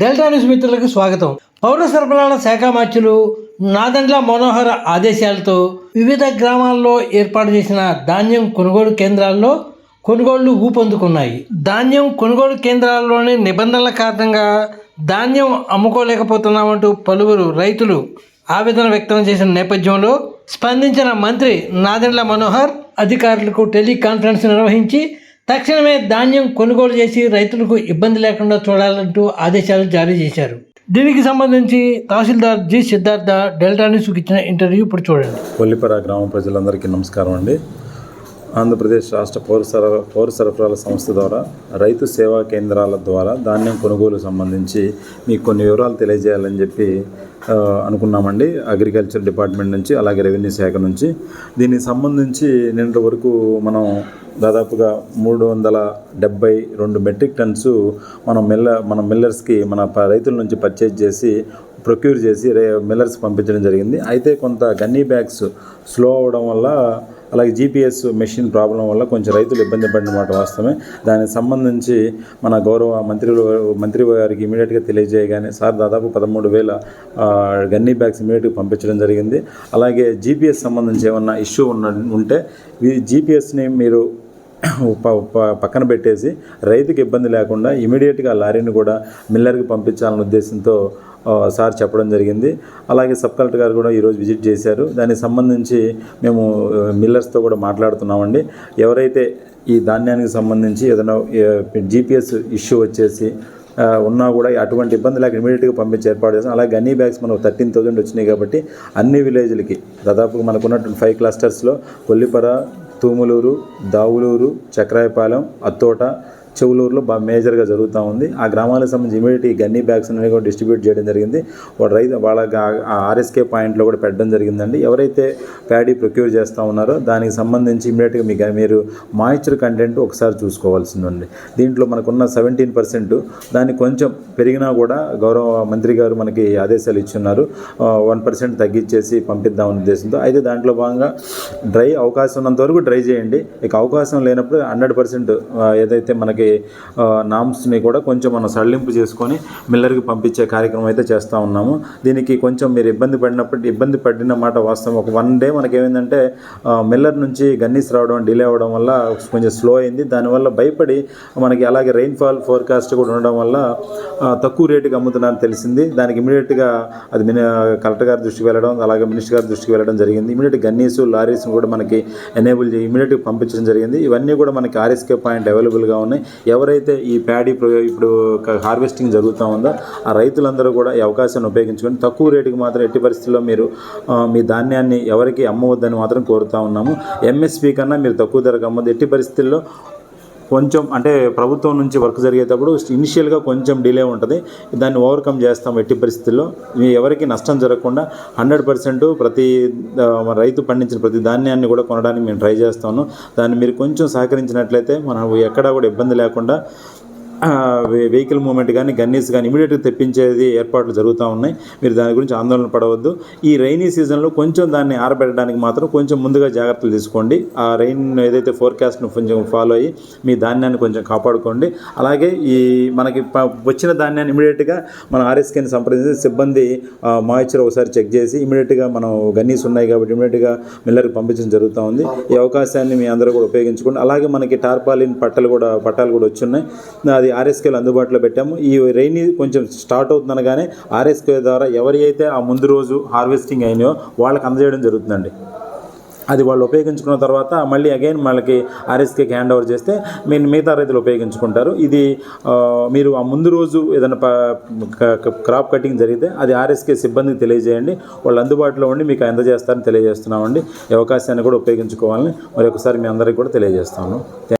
Delta news మిత్రులకు స్వాగతం. పౌర సరఫరాల శాఖ మార్చులు నాదండ్ల మనోహర ఆదేశాలతో వివిధ గ్రామాల్లో ఏర్పాటు చేసిన ధాన్యం కొనుగోలు కేంద్రాల్లో కొనుగోళ్ళు ఊపందుకున్నాయి. ధాన్యం కొనుగోలు కేంద్రాల్లోని నిబంధనల కారణంగా ధాన్యం అమ్ముకోలేకపోతున్నామంటూ పలువురు రైతులు ఆవేదన వ్యక్తం చేసిన నేపథ్యంలో స్పందించిన మంత్రి నాదెండ్ల మనోహర్ అధికారులకు టెలికాన్ఫరెన్స్ నిర్వహించి తక్షణమే ధాన్యం కొనుగోలు చేసి రైతులకు ఇబ్బంది లేకుండా చూడాలంటూ ఆదేశాలు జారీ చేశారు. దీనికి సంబంధించి తహసీల్దార్ జి సిద్ధార్థ డెల్టా న్యూస్కి ఇచ్చిన ఇంటర్వ్యూ ఇప్పుడు చూడండి. కొల్లిపర గ్రామ ప్రజలందరికీ నమస్కారం అండి. ఆంధ్రప్రదేశ్ రాష్ట్ర పౌర సర పౌర సరఫరాల సంస్థ ద్వారా రైతు సేవా కేంద్రాల ద్వారా ధాన్యం కొనుగోలు సంబంధించి మీకు కొన్ని వివరాలు తెలియజేయాలని చెప్పి అనుకున్నామండి. అగ్రికల్చర్ డిపార్ట్మెంట్ నుంచి అలాగే రెవెన్యూ శాఖ నుంచి. దీనికి సంబంధించి నిన్నటి వరకు మనం దాదాపుగా మూడు వందల డెబ్బై రెండు మెట్రిక్ టన్స్ మనం మిల్ల మన మిల్లర్స్కి మన రైతుల నుంచి పర్చేజ్ చేసి ప్రొక్యూర్ చేసి రే మిల్లర్స్ పంపించడం జరిగింది. అయితే కొంత గన్నీ బ్యాగ్స్ స్లో అవ్వడం వల్ల అలాగే జీపీఎస్ మెషిన్ ప్రాబ్లం వల్ల కొంచెం రైతులు ఇబ్బంది పడిన మాట వాస్తవమే. దానికి సంబంధించి మన గౌరవ మంత్రులు మంత్రి గారికి ఇమీడియట్గా తెలియజేయగానే సార్ దాదాపు పదమూడు వేల గన్నీ బ్యాగ్స్ ఇమీడియట్గా పంపించడం జరిగింది. అలాగే జీపీఎస్ సంబంధించి ఏమన్నా ఇష్యూ ఉన్న ఉంటే జీపీఎస్ని మీరు పక్కన పెట్టేసి రైతుకి ఇబ్బంది లేకుండా ఇమీడియట్గా లారీని కూడా మిల్లర్కి పంపించాలనే ఉద్దేశంతో సార్ చెప్పడం జరిగింది. అలాగే సబ్ కలెక్టర్ గారు కూడా ఈరోజు విజిట్ చేశారు. దానికి సంబంధించి మేము మిల్లర్స్తో కూడా మాట్లాడుతున్నామండి. ఎవరైతే ఈ ధాన్యానికి సంబంధించి ఏదైనా జీపీఎస్ ఇష్యూ వచ్చేసి ఉన్నా కూడా అటువంటి ఇబ్బంది లేక ఇమీడియట్గా పంపించి ఏర్పాటు చేస్తాం. అలాగే గన్నీ బ్యాగ్స్ మనకు థర్టీన్ థౌజండ్ వచ్చినాయి కాబట్టి అన్ని విలేజ్లకి దాదాపుగా మనకున్నటువంటి ఫైవ్ క్లస్టర్స్లో కొల్లిపర తూములూరు దావులూరు చక్రాయపాలెం అత్తోట చెవులూరులో బాగా మేజర్గా జరుగుతూ ఉంది. ఆ గ్రామాలకు సంబంధించి ఇమీడియట్ ఈ గన్నీ బ్యాగ్స్ అనేవి కూడా డిస్ట్రిబ్యూట్ చేయడం జరిగింది. వాళ్ళ రైతు వాళ్ళ ఆ ఆర్ఎస్కే పాయింట్లో కూడా పెట్టడం జరిగిందండి. ఎవరైతే ప్యాడీ ప్రొక్యూర్ చేస్తూ ఉన్నారో దానికి సంబంధించి ఇమీడియట్గా మీకు మీరు మాయిశ్చర్ కంటెంట్ ఒకసారి చూసుకోవాల్సిందండి. దీంట్లో మనకున్న సెవెంటీన్ పర్సెంట్ దాన్ని కొంచెం పెరిగినా కూడా గౌరవ మంత్రి గారు మనకి ఆదేశాలు ఇచ్చున్నారు. వన్ పర్సెంట్ తగ్గించేసి పంపిద్దామనే ఉద్దేశంతో అయితే దాంట్లో భాగంగా డ్రై అవకాశం ఉన్నంత వరకు డ్రై చేయండి. ఇక అవకాశం లేనప్పుడు హండ్రెడ్ పర్సెంట్ ఏదైతే మనకి నామ్స్ని కూడా కొంచెం మనం సడలింపు చేసుకొని మిల్లర్కి పంపించే కార్యక్రమం అయితే చేస్తూ ఉన్నాము. దీనికి కొంచెం మీరు ఇబ్బంది పడినప్పుడు ఇబ్బంది పడిన మాట వాస్తవం. ఒక వన్ డే మనకి ఏమైందంటే మిల్లర్ నుంచి గన్నీస్ రావడం డిలే అవ్వడం వల్ల కొంచెం స్లో అయింది. దానివల్ల భయపడి మనకి అలాగే రెయిన్ఫాల్ ఫోర్కాస్ట్ కూడా ఉండడం వల్ల తక్కువ రేటుకి అమ్ముతున్నారని తెలిసింది. దానికి ఇమీడియట్గా అది మిని కలెక్టర్ గారి దృష్టికి వెళ్ళడం అలాగే మినిస్టర్ గారి దృష్టికి వెళ్ళడం జరిగింది. ఇమీడియట్ గన్నీసు లారీస్ కూడా మనకి ఎనేబుల్ చేసి ఇమీడియట్గా పంపించడం జరిగింది. ఇవన్నీ కూడా మనకి ఆర్ఎస్కే పాయింట్ అవైలబుల్గా ఉన్నాయి. ఎవరైతే ఈ ప్యాడీ ప్రో- ఇప్పుడు హార్వెస్టింగ్ జరుగుతూ ఉందో ఆ రైతులందరూ కూడా ఈ అవకాశాన్ని ఉపయోగించుకొని తక్కువ రేటుకి మాత్రం ఎట్టి పరిస్థితుల్లో మీరు మీ ధాన్యాన్ని ఎవరికి అమ్మవద్దని మాత్రం కోరుతా ఉన్నాము. ఎంఎస్పీ కన్నా మీరు తక్కువ ధరకు అమ్మద్దు. ఎట్టి పరిస్థితుల్లో కొంచెం అంటే ప్రభుత్వం నుంచి వర్క్ జరిగేటప్పుడు ఇనిషియల్గా కొంచెం డిలే ఉంటుంది. దాన్ని ఓవర్కమ్ చేస్తాం ఎట్టి పరిస్థితుల్లో. మీ ఎవరికి నష్టం జరగకుండా హండ్రెడ్ పర్సెంట్ ప్రతి రైతు పండించిన ప్రతి ధాన్యాన్ని కూడా కొనడానికి మేము ట్రై చేస్తాను. దాన్ని మీరు కొంచెం సహకరించినట్లయితే మనం ఎక్కడా కూడా ఇబ్బంది లేకుండా వెహికల్ మూమెంట్ కానీ గన్నీస్ కానీ ఇమీడియట్గా తెప్పించేది ఏర్పాట్లు జరుగుతూ ఉన్నాయి. మీరు దాని గురించి ఆందోళన పడవద్దు. ఈ రైనీ సీజన్లో కొంచెం దాన్ని ఆరబెట్టడానికి మాత్రం కొంచెం ముందుగా జాగ్రత్తలు తీసుకోండి. ఆ రైన్ ఏదైతే ఫోర్కాస్ట్ను కొంచెం ఫాలో అయ్యి మీ ధాన్యాన్ని కొంచెం కాపాడుకోండి. అలాగే ఈ మనకి వచ్చిన ధాన్యాన్ని ఇమీడియట్గా మన ఆర్ఎస్కేని సంప్రదించి సిబ్బంది మాయిశ్చర్ ఒకసారి చెక్ చేసి ఇమీడియట్గా మనం గన్నీస్ ఉన్నాయి కాబట్టి ఇమీడియట్గా మిల్లర్కి పంపించడం జరుగుతూ ఉంది. ఈ అవకాశాన్ని మీ అందరూ కూడా ఉపయోగించుకోండి. అలాగే మనకి టార్పాలిన్ పట్టలు కూడా పట్టాలు కూడా వచ్చి ఉన్నాయి. అది ఆర్ఎస్కేలు అందుబాటులో పెట్టాము. ఈ రైనీ కొంచెం స్టార్ట్ అవుతుందనగానే ఆర్ఎస్కే ద్వారా ఎవరి అయితే ఆ ముందు రోజు హార్వెస్టింగ్ అయినాయో వాళ్ళకి అందజేయడం జరుగుతుందండి. అది వాళ్ళు ఉపయోగించుకున్న తర్వాత మళ్ళీ అగైన్ వాళ్ళకి ఆర్ఎస్కేకి హ్యాండ్ ఓవర్ చేస్తే మీరు మిగతా రైతులు ఉపయోగించుకుంటారు. ఇది మీరు ఆ ముందు రోజు ఏదైనా క్రాప్ కటింగ్ జరిగితే అది ఆర్ఎస్కే సిబ్బందికి తెలియజేయండి. వాళ్ళు అందుబాటులో ఉండి మీకు అందజేస్తారని తెలియజేస్తున్నామండి. ఈ అవకాశాన్ని కూడా ఉపయోగించుకోవాలని మరి ఒకసారి మీ అందరికీ కూడా తెలియజేస్తాను. థ్యాంక్